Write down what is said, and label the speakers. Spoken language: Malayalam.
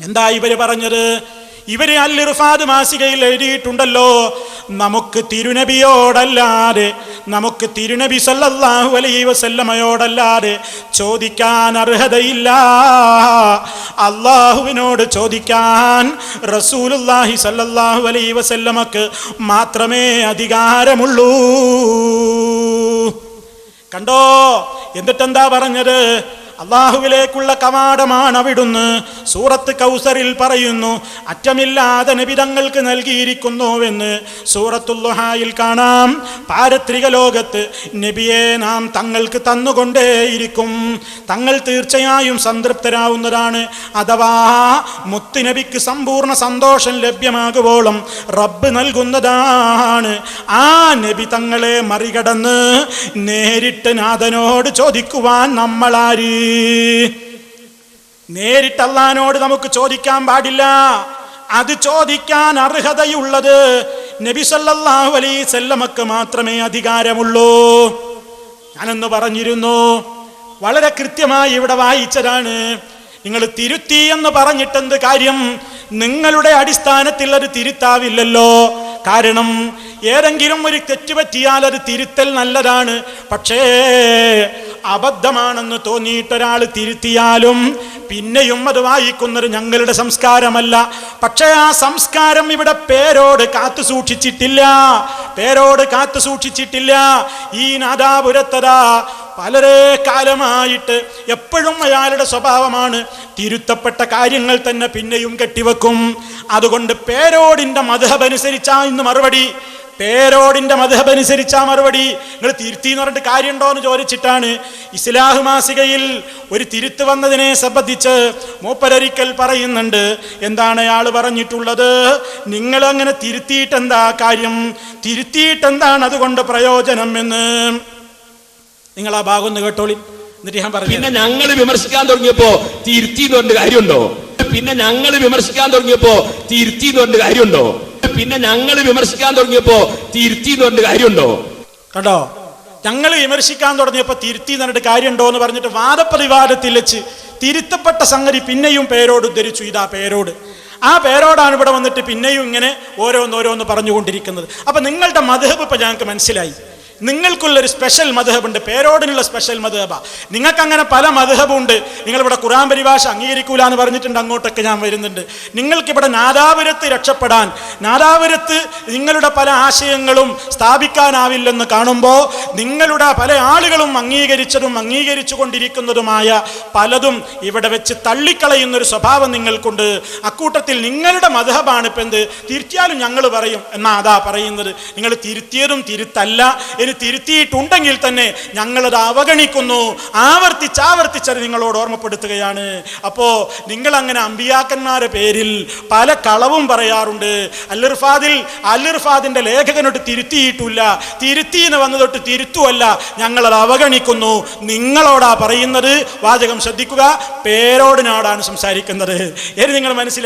Speaker 1: എന്താ ഇവർ പറഞ്ഞത്? ഇവർ അല്ലിർഫാദ് മാസികയിൽ എഴുതിയിട്ടുണ്ടല്ലോ നമുക്ക് തിരുനബിയോടല്ലാതെ നമുക്ക് തിരുനബി സല്ലല്ലാഹു അലൈ വസല്ലമയോടല്ലാതെ ചോദിക്കാൻ അർഹതയില്ല. അള്ളാഹുവിനോട് ചോദിക്കാൻ റസൂലുല്ലാഹി സല്ലല്ലാഹു അലൈ വസല്ലമക്ക് മാത്രമേ അധികാരമുള്ളൂ. കണ്ടോ? എന്നിട്ടെന്താ പറഞ്ഞത്? അള്ളാഹുവിലേക്കുള്ള കവാടമാണ് അവിടുന്ന്. സൂറത്ത് കൗസറിൽ പറയുന്നു അറ്റമില്ലാതെ നിബിതങ്ങൾക്ക് നൽകിയിരിക്കുന്നുവെന്ന് സൂറത്തുല്ലുഹായിൽ കാണാം. പാരത്രിക ലോകത്ത് നബിയെ നാം തങ്ങൾക്ക് തന്നുകൊണ്ടേയിരിക്കും. തങ്ങൾ തീർച്ചയായും സംതൃപ്തരാവുന്നതാണ്. അഥവാ മുത്തുനബിക്ക് സമ്പൂർണ സന്തോഷം ലഭ്യമാകുവോളം റബ്ബ് നൽകുന്നതാണ്. ആ നബി തങ്ങളെ മറികടന്ന് നേരിട്ട് നാഥനോട് ചോദിക്കുവാൻ നമ്മളാര് നേരിട്ട് നമുക്ക് ചോദിക്കാൻ പാടില്ല. അത് ചോദിക്കാൻ അർഹതയുള്ളത് നബിസല്ലാഹു സല്ലല്ലാഹു അലൈഹി സല്ലമക്ക് മാത്രമേ അധികാരമുള്ളൂ. ഞാനൊന്ന് പറഞ്ഞിരുന്നു വളരെ കൃത്യമായി ഇവിടെ വായിച്ചതാണ്. നിങ്ങൾ തിരുത്തി എന്ന് പറഞ്ഞിട്ടെന്ത് കാര്യം? നിങ്ങളുടെ അടിസ്ഥാനത്തിൽ അത് തിരുത്താവില്ലല്ലോ. കാരണം ഏതെങ്കിലും ഒരു തെറ്റുപറ്റിയാൽ അത് തിരുത്തൽ നല്ലതാണ്. പക്ഷേ അബദ്ധമാണെന്ന് തോന്നിയിട്ടൊരാൾ തിരുത്തിയാലും പിന്നെയും അത് വായിക്കുന്നത് ഞങ്ങളുടെ സംസ്കാരമല്ല. പക്ഷേ ആ സംസ്കാരം ഇവിടെ പേരോട് കാത്തു സൂക്ഷിച്ചിട്ടില്ല. പേരോട് കാത്തു സൂക്ഷിച്ചിട്ടില്ല. ഈ നാദാപുരത്തതാ വളരെ കാലമായിട്ട് എപ്പോഴും അയാളുടെ സ്വഭാവമാണ്. തിരുത്തപ്പെട്ട കാര്യങ്ങൾ തന്നെ പിന്നെയും കെട്ടിവെക്കും. അതുകൊണ്ട് പേരോടിന്റെ മധബ് അനുസരിച്ചാ ഇന്ന് മറുപടി. പേരോടിന്റെ മധബ് അനുസരിച്ചാ മറുപടി. നിങ്ങൾ തിരുത്തി എന്ന് പറഞ്ഞിട്ട് കാര്യമുണ്ടോ എന്ന് ചോദിച്ചിട്ടാണ്. ഇസ്ലാഹ് മാസികയിൽ ഒരു തിരുത്ത് വന്നതിനെ സംബന്ധിച്ച് മൂപ്പരൊരിക്കൽ പറയുന്നുണ്ട്. എന്താണ് അയാൾ പറഞ്ഞിട്ടുള്ളത്? നിങ്ങൾ അങ്ങനെ തിരുത്തിയിട്ട് എന്താ കാര്യം? തിരുത്തിയിട്ട് എന്താണ് അതുകൊണ്ട് പ്രയോജനം എന്ന്. നിങ്ങൾ ആ ഭാഗം ഒന്ന് കേട്ടോളി. എന്നിട്ട് ഞാൻ പറഞ്ഞു
Speaker 2: പിന്നെ ഞങ്ങൾ വിമർശിക്കാൻ തുടങ്ങിയപ്പോ തിരുത്തി പറഞ്ഞ കാര്യമുണ്ടോ? പിന്നെ ഞങ്ങൾ വിമർശിക്കാൻ തുടങ്ങിയപ്പോ തിരുത്തി പറഞ്ഞ കാര്യമുണ്ടോ? പിന്നെ ഞങ്ങൾ വിമർശിക്കാൻ തുടങ്ങിയപ്പോ തിരുത്തി എന്ന് പറഞ്ഞ കാര്യമുണ്ടോ?
Speaker 1: കേട്ടോ ഞങ്ങൾ വിമർശിക്കാൻ തുടങ്ങിയപ്പോ തിരുത്തി എന്നിട്ട് കാര്യമുണ്ടോ എന്ന് പറഞ്ഞിട്ട് വാദപ്രതിവാദത്തിൽ വെച്ച് തിരുത്തപ്പെട്ട സംഗതി പിന്നെയും പേരോട് ഉദ്ധരിച്ചു. ഇതാ പേരോട്. ആ പേരോടാണ് ഇവിടെ വന്നിട്ട് പിന്നെയും ഇങ്ങനെ ഓരോന്നോരോന്ന് പറഞ്ഞുകൊണ്ടിരിക്കുന്നത്. അപ്പൊ നിങ്ങളുടെ മധുഹബ് ഇപ്പൊ ഞങ്ങൾക്ക് മനസ്സിലായി. നിങ്ങൾക്കുള്ളൊരു സ്പെഷ്യൽ മധുഹബുണ്ട്. പേരോടിനുള്ള സ്പെഷ്യൽ മധുഹബ. നിങ്ങൾക്ക് അങ്ങനെ പല മധുഹബുണ്ട്. നിങ്ങളിവിടെ ഖുറാൻ പരിഭാഷ അംഗീകരിക്കൂല എന്ന് പറഞ്ഞിട്ടുണ്ട്. അങ്ങോട്ടൊക്കെ ഞാൻ വരുന്നുണ്ട്. നിങ്ങൾക്കിവിടെ നാദാപുരത്ത് രക്ഷപ്പെടാൻ നാദാപുരത്ത് നിങ്ങളുടെ പല ആശയങ്ങളും സ്ഥാപിക്കാനാവില്ലെന്ന് കാണുമ്പോൾ നിങ്ങളുടെ പല ആളുകളും അംഗീകരിച്ചതും അംഗീകരിച്ചു കൊണ്ടിരിക്കുന്നതുമായ പലതും ഇവിടെ വെച്ച് തള്ളിക്കളയുന്ന ഒരു സ്വഭാവം നിങ്ങൾക്കുണ്ട്. അക്കൂട്ടത്തിൽ നിങ്ങളുടെ മധുഹബാണ് ഇപ്പം എന്ത് തിരുത്തിയാലും ഞങ്ങൾ പറയും. എന്നാ അതാ പറയുന്നത്. നിങ്ങൾ തിരുത്തിയതും തിരുത്തല്ല. ഇനി തിരുത്തിയിട്ടുണ്ടെങ്കിൽ തന്നെ ഞങ്ങളത് അവഗണിക്കുന്നു. ആവർത്തിച്ച് ആവർത്തിച്ചത് നിങ്ങളോട് ഓർമ്മപ്പെടുത്തുകയാണ്. അപ്പോൾ നിങ്ങളങ്ങനെ അമ്പിയാക്കന്മാരുടെ പേരിൽ പല കളവും പറയാറുണ്ട്. അല്ലിർഫാദിൽ അല്ലിർഫാദിന്റെ ലേഖകനോട്ട് തിരുത്തിയിട്ടില്ല. തിരുത്തി എന്ന് വന്നതൊട്ട് തിരുത്തുമല്ല ഞങ്ങളത് അവഗണിക്കുന്നു. നിങ്ങളോടാ പറയുന്നത്? വാചകം ശ്രദ്ധിക്കുക. പേരോടിനോടാണ് സംസാരിക്കുന്നത്. ഏത് നിങ്ങൾ മനസ്സിലാക്കി